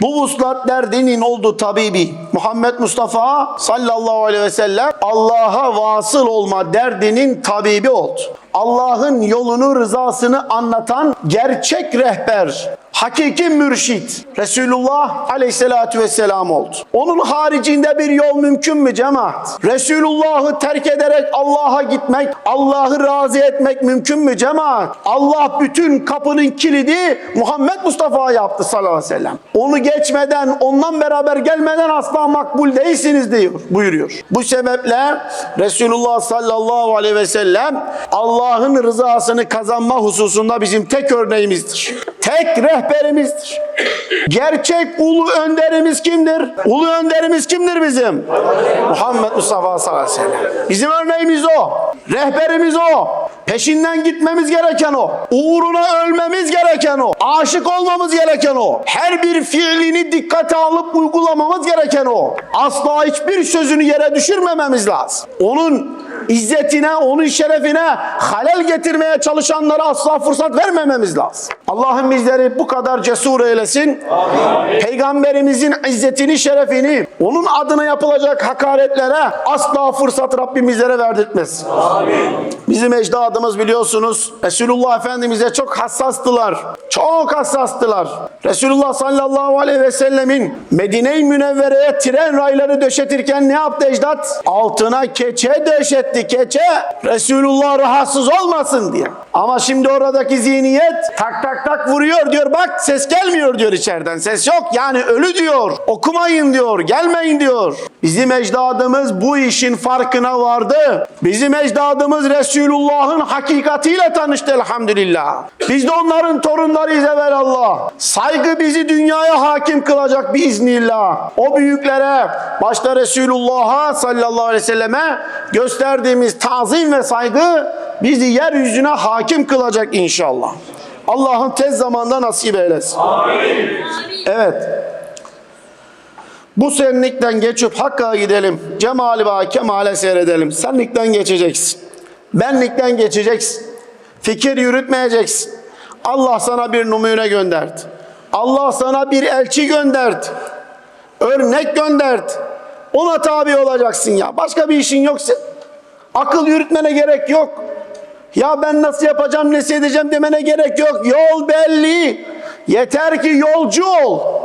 Bu vuslat derdinin oldu tabibi Muhammed Mustafa sallallahu aleyhi ve sellem Allah'a vasıl olma derdinin tabibi oldu. Allah'ın yolunu rızasını anlatan gerçek rehber, hakiki mürşit Resulullah aleyhissalatü vesselam oldu. Onun haricinde bir yol mümkün mü cemaat? Resulullah'ı terk ederek Allah'a gitmek, Allah'ı razı etmek mümkün mü cemaat? Allah bütün kapının kilidi Muhammed Mustafa yaptı sallallahu aleyhi ve sellem. Onu geçmeden, ondan beraber gelmeden asla makbul değilsiniz diyor, buyuruyor. Bu sebeple Resulullah sallallahu aleyhi ve sellem Allah'ın rızasını kazanma hususunda bizim tek örneğimizdir. Tek rehberimizdir. Gerçek ulu önderimiz kimdir? Ulu önderimiz kimdir bizim? Muhammed Mustafa sallallahu aleyhi ve sellem. Bizim örneğimiz o. Rehberimiz o. Peşinden gitmemiz gereken o. Uğruna ölmemiz gereken o. Aşık olmamız gereken o. Her bir fiilini dikkate alıp uygulamamız gereken o. Asla hiçbir sözünü yere düşürmememiz lazım. Onun izzetine, onun şerefine halel getirmeye çalışanlara asla fırsat vermememiz lazım. Allah'ım bizleri bu kadar cesur eylesin. Peygamberimizin izzetini, şerefini, onun adına yapılacak hakaretlere asla fırsat Rabbim bizlere verdirtmez. Bizim ecdadımız biliyorsunuz Resulullah Efendimiz'e çok hassastılar. Çok hassastılar. Resulullah sallallahu aleyhi ve sellemin Medine-i Münevvere'ye tren rayları döşetirken ne yaptı ecdat? Altına keçe döşetti keçe. Resulullah rahatsız olmasın diye. Ama şimdi oradaki zihniyet tak tak tak vuruyor diyor. Bak ses gelmiyor diyor içeriden. Ses yok yani ölü diyor. Okumayın diyor. Gelmeyin diyor. Bizim ecdadımız bu işin farkına vardı. Bizim ecdadımız Resulullah'ın hakikatiyle tanıştı elhamdülillah. Biz de onların torunlarıyız evvelallah. Saygı bizi dünyaya hakim kılacak biiznillah. O büyüklere başta Resulullah'a sallallahu aleyhi ve selleme gösterdiğimiz tazim ve saygı bizi yeryüzüne hakim kılacak inşallah. Allah'ın tez zamanda nasip eylesin. Evet. Bu senlikten geçip Hakk'a gidelim. Cemali ba kemale seyredelim. Senlikten geçeceksin. Benlikten geçeceksin. Fikir yürütmeyeceksin. Allah sana bir numune gönderdi. Allah sana bir elçi gönderdi. Örnek gönderdi. Ona tabi olacaksın ya. Başka bir işin yoksa akıl yürütmene gerek yok. Ya ben nasıl yapacağım, nasıl edeceğim demene gerek yok. Yol belli. Yeter ki yolcu ol.